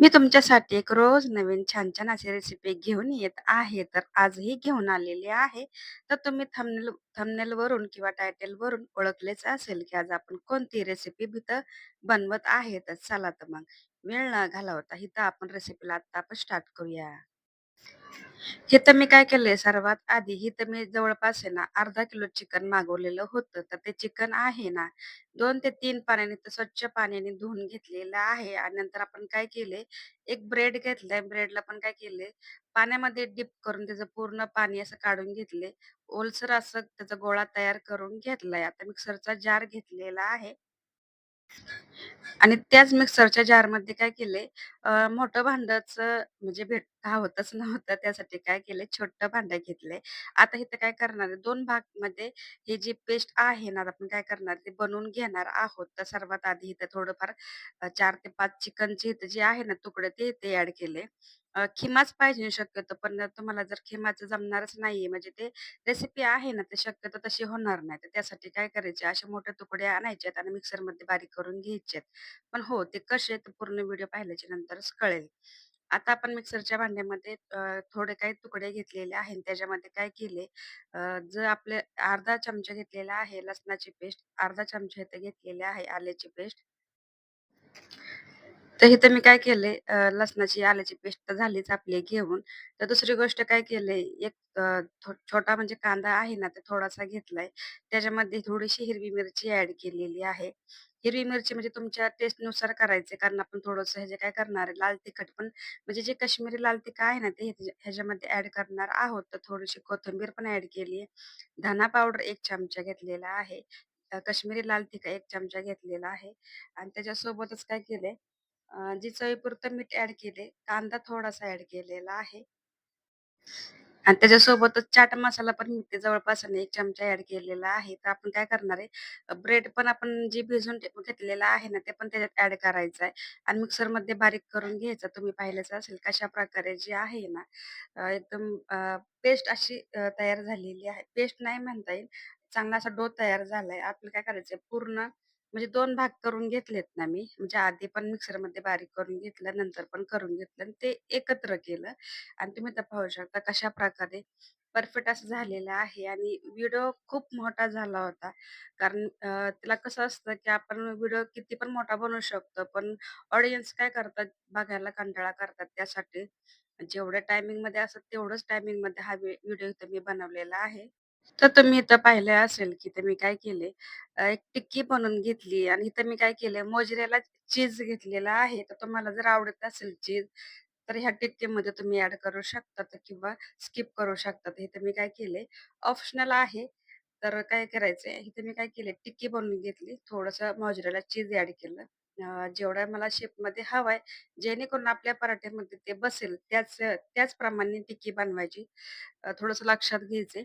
मी तुमच्यासाठी एक रोज नवीन छान-छान अशी रेसिपी घेऊन येत आहे. तर आजही घेऊन आलेली आहे. तर तुम्ही थंबनेल थंबनेलवरून किंवा टायटलवरून ओळखलेच असेल, की आज आपण कोणती रेसिपी इथं बनवत आहे. तर चला तर मग वेळ न घालवता इथं आपण रेसिपीला आता आपण स्टार्ट करूया. हे तर मी काय केलंय सर्वात आधी इथं मी जवळपास आहे ना अर्धा किलो चिकन मागवलेलं होतं. तर ते चिकन आहे ना 2 ते 3 पाण्याने तर स्वच्छ पाण्याने धुवून घेतलेलं आहे आणि नंतर आपण काय केले, एक ब्रेड घेतलाय. ब्रेडला पण काय केले, पाण्यामध्ये डिप करून त्याचं पूर्ण पाणी असं काढून घेतले. ओलसर असं त्याचा गोळा तयार करून घेतलाय. आता मिक्सरचा जार घेतलेला आहे. आणि त्याच मिक्सरच्या जारमध्ये काय केलंय अ, मोठं भांडंचं म्हणजे भेट होतच नव्हतं. त्यासाठी काय केलंय छोटं भांडं घेतलंय. आता इथं काय करणार आहे 2 भागमध्ये ही जी पेस्ट आहे ना, आपण काय करणार ते बनवून घेणार आहोत. तर सर्वात आधी इथं थोडंफार अ, 4 ते 5 चिकनचे इथं जे आहे ना तुकडे ते इथे ॲड केले. अ, खिमाच पाहिजे शक्यतो, पण तुम्हाला जर खिमाचं जमणारच नाहीये म्हणजे ते रेसिपी आहे ना, ते शक्यतो तशी होणार नाही. तर त्यासाठी काय करायचे असे मोठे तुकडे आणायचेत आणि मिक्सरमध्ये बारीक करून घ्यायचेत. पण हो, ते कसे ते पूर्ण व्हिडिओ पाहिल्याच्या नंतरच कळेल. आता आपण मिक्सरच्या भांड्यामध्ये अ, थोडे काही तुकडे घेतलेले आहे त्याच्यामध्ये काय केले अ, जर आपले अर्धा चमचा घेतलेला आहे लसणाची पेस्ट, अर्धा चमचा इथे घेतलेले आहे आल्याची पेस्ट. तर इथं मी काय केलंय अ, लसणाची, आल्याची पेस्ट तर झालीच आपली घेऊन. तर दुसरी गोष्ट काय केलंय, एक अ, छोटा म्हणजे कांदा आहे ना, तर थोडासा घेतलाय. त्याच्यामध्ये थोडीशी हिरवी मिरची ॲड केलेली आहे. हिरवी मिरची म्हणजे तुमच्या टेस्टनुसार करायचे कारण आपण थोडंसं ह्याचे काय करणार आहे, लाल तिखट पण म्हणजे जे काश्मीरी लाल तिखट आहे ना, ते ह्याच्या ह्याच्यामध्ये ॲड करणार आहोत. तर थोडीशी कोथिंबीर पण ॲड केली आहे. धना पावडर 1 चमचा घेतलेला आहे. अ, काश्मीरी लाल तिखट 1 चमचा घेतलेला आहे आणि त्याच्यासोबतच काय केलंय अ, जी चवीपुरतं मीठ ऍड केले, कांदा थोडासा ॲड केलेला आहे. आणि त्याच्यासोबतच चाट मसाला पण मी ते जवळपास आहे ना 1 चमचा ऍड केलेला आहे. तर आपण काय करणार आहे, अ, ब्रेड पण आपण जे भिजवून ठे घेतलेलं आहे ना, ते पण त्याच्यात ॲड करायचं आहे आणि मिक्सरमध्ये बारीक करून घ्यायचं. तुम्ही पाहिलंच असेल कशाप्रकारे जे आहे ना, अ, एकदम पेस्ट अशी अ, तयार झालेली आहे. पेस्ट नाही म्हणता येईल, चांगला असा डो तयार झालाय. आपल्याला काय करायचंय पूर्ण म्हणजे दोन भाग करून घेतलेत ना मी, म्हणजे आधी पण मिक्सरमध्ये बारीक करून घेतलं, नंतर पण करून घेतलं आणि ते एकत्र केलं आणि तुम्ही आता पाहू शकता कशा प्रकारे परफेक्ट असं झालेलं आहे आणि व्हिडिओ खूप मोठा झाला होता. कारण त्याला कसं असतं, की आपण व्हिडिओ किती पण मोठा बनवू शकतो, पण ऑडियन्स काय करतात, बघायला कंटाळा करतात. त्यासाठी जेवढ्या टायमिंगमध्ये असत तेवढंच टायमिंगमध्ये हा व्हिडिओ इथं मी बनवलेला आहे. तर तुम्ही इथं पाहिलं असेल, की तर मी काय केले, अ, एक टिक्की बनवून घेतली आणि इथं मी काय केलं मोजरेला चीज घेतलेला आहे. तर तुम्हाला जर आवडत असेल चीज, तर ह्या टिक्कीमध्ये तुम्ही ॲड करू शकतात किंवा स्किप करू शकतात तर इथं मी काय केलंय, ऑप्शनल आहे. तर काय करायचंय, इथे मी काय केलंय, टिक्की बनवून घेतली. थोडंसं मोजरेला चीज ॲड केलं. अ, जेवढा मला शेपमध्ये हवाय, जेणेकरून आपल्या पराठ्यामध्ये ते बसेल त्याच त्याचप्रमाणे टिक्की बनवायची. अ, थोडंसं लक्षात घ्यायचंय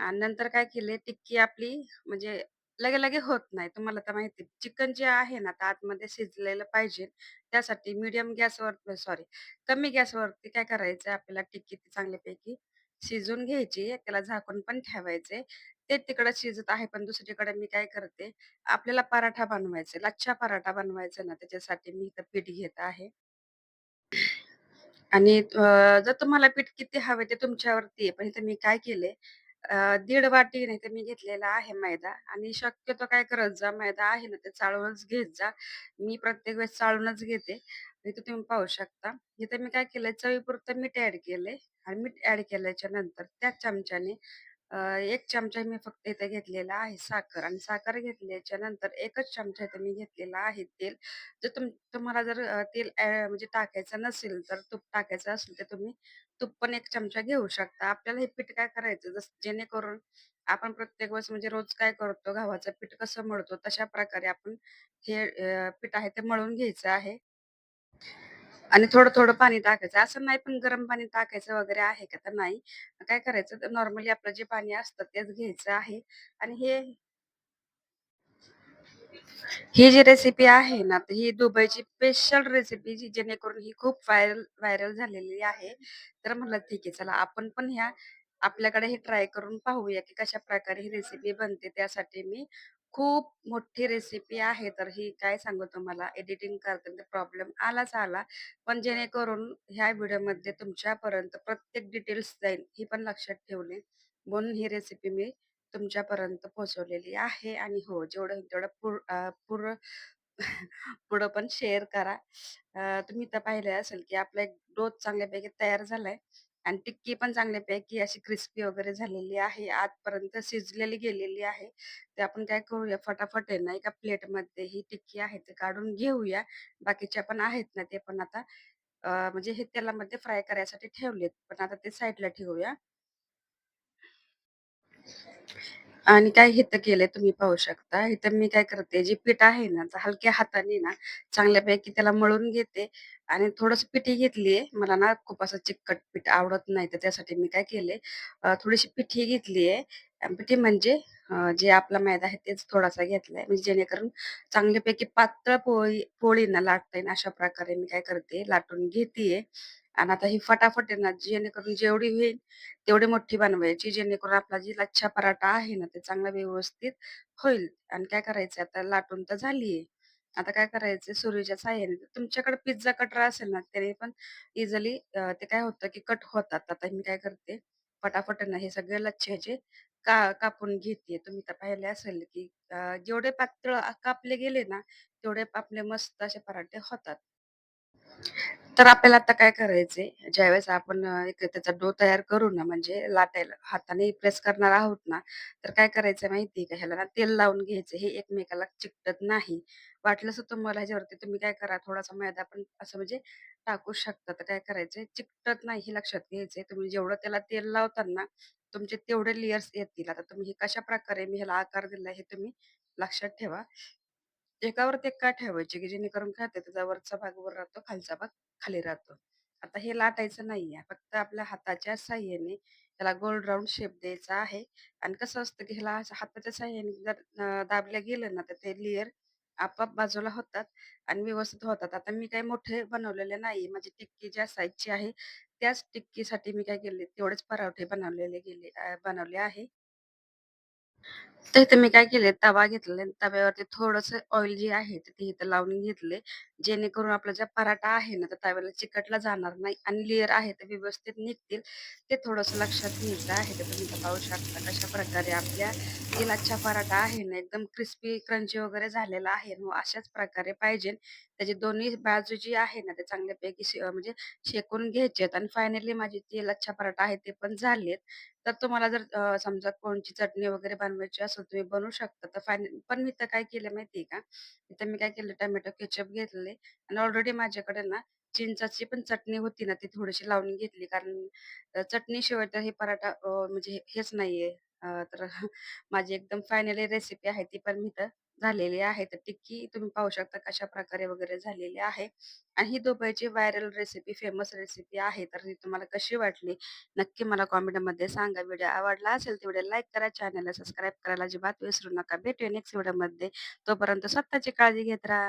आणि नंतर काय केले, टिक्की आपली म्हणजे लगे-लगे होत नाही. तुम्हाला तर माहिती आहे, चिकन जे आहे ना, तर आतमध्ये शिजलेलं पाहिजे. त्यासाठी मीडियम गॅसवर सॉरी कमी गॅसवरती काय करायचं आपल्याला टिक्की ती चांगल्यापैकी शिजवून घ्यायची. त्याला झाकून पण ठेवायचे ते तिकडं शिजत आहे, पण दुसरीकडे मी काय करते, आपल्याला पराठा बनवायचा लच्छा पराठा बनवायचा ना, त्याच्यासाठी मी इथं पीठ घेत आहे. आणि अ, जर तुम्हाला पीठ किती हवे ते तुमच्यावरती आहे. पण इथे मी काय केलंय अ, दीड वाटी नाही तर मी घेतलेला आहे मैदा आणि शक्यतो काय करत जा, मैदा आहे ना ते चाळूनच घेत जा. मी प्रत्येक वेळेस चाळूनच घेते. इथे तुम्ही पाहू शकता. इथे मी काय केलंय चवीपुरतं मीठ ॲड केलंय आणि मीठ ॲड केल्याच्यानंतर त्याच चमच्याने अ, 1 चमचा मी फक्त इथे घेतलेला आहे साखर आणि साखर घेतल्याच्या नंतर एकच चमचा इथे मी घेतलेला आहे तेल. जर तुम तुम्हाला जर तेल म्हणजे टाकायचं नसेल, तर तूप टाकायचं असेल, तर तुम्ही तूप पण एक चमचा घेऊ शकता. आपल्याला हे पीठ काय करायचं जसं जेणेकरून आपण प्रत्येक वेळेस म्हणजे रोज काय करतो गव्हाचं पीठ कसं मळतो तशा प्रकारे आपण हे पीठ आहे ते मळून घ्यायचं आहे. आणि थोडं-थोडं पाणी टाकायचं. असं नाही पण गरम पाणी टाकायचं वगैरे आहे का? तर नाही. काय करायचं तर नॉर्मली आपलं जे पाणी असतं तेच घ्यायचं आहे आणि हे ही जी रेसिपी आहे ना, तर ही दुबईची स्पेशल रेसिपी जी जेणेकरून ही खूप व्हायरल व्हायरल झालेली आहे. तर म्हटलं ठीक आहे चला आपण पण ह्या आपल्याकडे हे ट्राय करून पाहूया, की कशाप्रकारे ही रेसिपी बनते. त्यासाठी मी खूप मोठी रेसिपी आहे. तर ही काय सांगू तुम्हाला एडिटिंग करताना प्रॉब्लेम आलाच आला. पण जेणेकरून ह्या व्हिडिओमध्ये तुमच्यापर्यंत प्रत्येक डिटेल्स जाईल, ही पण लक्षात ठेवली. म्हणून ही रेसिपी मी तुमच्यापर्यंत पोहोचवलेली आहे आणि हो, जेवढं तेवढं पुर पुर पुढं पण शेअर करा. तुम्ही तर पाहिलं असेल, की आपला एक डोस चांगल्यापैकी तयार झालाय आणि टिक्की पण चांगल्यापैकी अशी क्रिस्पी वगैरे झालेली आहे. आतपर्यंत शिजलेली गेलेली आहे. ते आपण काय करूया फटाफट आहे ना, एका प्लेटमध्ये ही टिक्की आहे ते काढून घेऊया. बाकीच्या पण आहेत ना, ते पण आता म्हणजे हे तेलामध्ये फ्राय करायसाठी ठेवलेत. पण आता ते साईडला ठेवूया. आणि काय इथं केलंय तुम्ही पाहू शकता. इथं मी काय करते, जे पीठ आहे ना, तर हलक्या हाताने ना चांगल्यापैकी त्याला मळून घेते आणि थोडंसं पिठी घेतलीये. मला ना खूप असं चिकट पीठ आवडत नाही, तर त्यासाठी मी काय केले, अ, थोडीशी पिठी घेतलीये. पिठी म्हणजे अ, जे आपला मैदा आहे तेच थोडासा घेतलाय, म्हणजे जेणेकरून चांगल्यापैकी पातळ पोळी पोळी ना लाटता येईल अशा प्रकारे मी काय करते, लाटून घेतीये. आणि आता ही फटाफट आहे ना, जेणेकरून जेवढी होईल तेवढी मोठी बनवायची, जेणेकरून आपला जी लच्छा पराठा आहे ना, ते चांगला व्यवस्थित होईल. आणि काय करायचं आता लाटून तर झालीये. आता काय करायचं सुरीच्या साह्याने तुमच्याकडे पिझ्झा कटर असेल ना, त्याने पण इझिली ते काय होतं, की कट होतात. आता मी काय करते, फटाफट ना, हे सगळे लच्छ्याचे का कापून घेते. तुम्ही तर पाहिले असेल, की जेवढे पातळ कापले गेले ना, तेवढे आपले मस्त असे पराठे होतात. तर आपल्याला आता काय करायचंय, ज्यावेळेस आपण अ, एक त्याचा डो तयार करू ना, म्हणजे लाटायला हाताने प्रेस करणार आहोत ना, तर काय करायचं माहिती आहे का, ह्याला ना तेल लावून घ्यायचं. हे एकमेकाला चिकटत नाही. वाटलंच तुम्हाला ह्याच्यावरती तुम्ही काय करा, थोडासा मैदा पण असं म्हणजे टाकू शकता. तर काय करायचंय, चिकटत नाही हे लक्षात घ्यायचंय. तुम्ही जेवढं त्याला तेल लावताल ना, तुमचे तेवढे लेयर्स येतील. आता तुम्ही हे कशाप्रकारे मी ह्याला आकार दिला हे तुम्ही लक्षात ठेवा. एकावरती एक का ठेवायचे, की जेणेकरून काय होतं त्याचा वरचा भाग वर राहतो, खालचा भाग खाली राहतो. आता हे लाटायचं नाहीये. फक्त आपल्या हाताच्या साहाय्याने त्याला गोल राउंड शेप द्यायचा आहे आणि कसं असतं, की ह्याला असं हाताच्या साहाय्याने जर अ, दाबल्या गेलं ना, तर ते लेयर आपोआप बाजूला होतात आणि व्यवस्थित होतात. आता मी काही मोठे बनवलेले नाही माझी टिक्की ज्या साईजची आहे, त्याच टिक्कीसाठी मी काय केले, तेवढेच पराठे बनवलेले गेले अ, बनवले आहे. तर इथे मी काय केले, तवा घेतलेला आणि तव्यावरती थोडंसं ऑइल जे आहे ते ते इथं लावून घेतले. जेणेकरून आपला जो पराठा आहे ना, तर तव्याला चिकटला जाणार नाही आणि लेअर आहे ते व्यवस्थित निघतील. ते थोडंसं लक्षात घ्यायचं आहे. तर तुम्ही पाहू शकता कशाप्रकारे आपल्या जे पराठा आहे ना, एकदम क्रिस्पी क्रंची वगैरे झालेला आहे. अशाच प्रकारे पाहिजे. त्याची दोन्ही बाजू जी आहे ना, ते चांगल्यापैकी शे म्हणजे शेकून घ्यायचेत आणि फायनली माझी जी लच्छा पराठा आहे ते पण झालेत. तर तुम्हाला जर अ, समजा कोणची चटणी वगैरे बनवायची असेल, तुम्ही बनवू शकता. तर फायनल पण मी तर काय केलं माहिती आहे का? इथं मी काय केलं टोमॅटो केचप घेतले आणि ऑलरेडी माझ्याकडे ना चिंचाची पण चटणी होती ना, ती थोडीशी लावून घेतली. कारण अ, चटणीशिवाय तर हे पराठा अ, म्हणजे हेच नाहीये. अ, तर माझी एकदम फायनली रेसिपी आहे, ती पण मी तर झालेली आहे. तर टिक्की तुम्ही पाहू शकता कशा प्रकारे वगैरे झालेली आहे आणि ही दुबईची व्हायरल रेसिपी, फेमस रेसिपी आहे. तर ही तुम्हाला कशी वाटली? नक्की मला कॉमेंटमध्ये सांगा. व्हिडिओ आवडला असेल तर व्हिडिओ लाईक करा, चॅनलला सबस्क्राईब करायला अजिबात विसरू नका. भेटूया नेक्स्ट व्हिडिओमध्ये. तोपर्यंत स्वतःची काळजी घेत राहा.